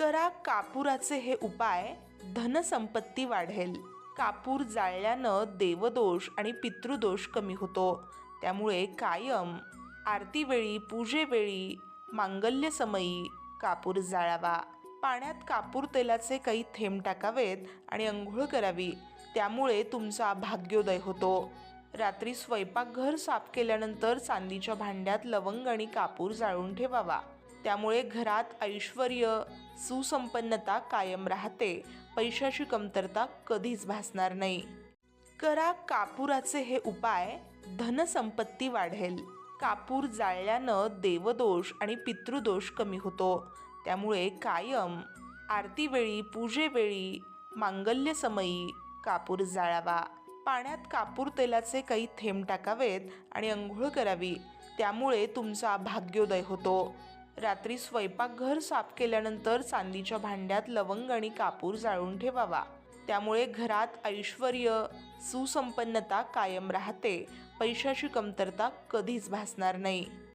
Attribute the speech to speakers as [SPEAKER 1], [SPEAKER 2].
[SPEAKER 1] करा कापुराचे हे उपाय धनसंपत्ती वाढेल. कापूर जाळल्यानं देवदोष आणि पितृदोष कमी होतो. त्यामुळे कायम आरतीवेळी पूजेवेळी मांगल्यसमयी कापूर जाळावा. पाण्यात कापूर तेलाचे काही थेंब टाकावेत आणि अंघोळ करावी. त्यामुळे तुमचा भाग्योदय होतो. रात्री स्वयंपाकघर साफ केल्यानंतर चांदीच्या भांड्यात लवंग आणि कापूर जाळून ठेवावा. त्यामुळे घरात ऐश्वर सुसंपन्नता कायम राहते. पैशाची कमतरता कधीच भासणार नाही. करा कापुराचे हे उपाय धनसंपत्ती वाढेल. कापूर जाळल्यानं देवदोष आणि पितृदोष कमी होतो. त्यामुळे कायम आरतीवेळी पूजेवेळी मांगल्यसमयी कापूर जाळावा. पाण्यात कापूर तेलाचे काही थेंब टाकावेत आणि अंघोळ करावी. त्यामुळे तुमचा भाग्योदय होतो. रात्री स्वयंपाकघर साफ केल्यानंतर चांदीच्या भांड्यात लवंग आणि कापूर जाळून ठेवावा. त्यामुळे घरात ऐश्वर सुसंपन्नता कायम राहते. पैशाची कमतरता कधीच भासणार नाही.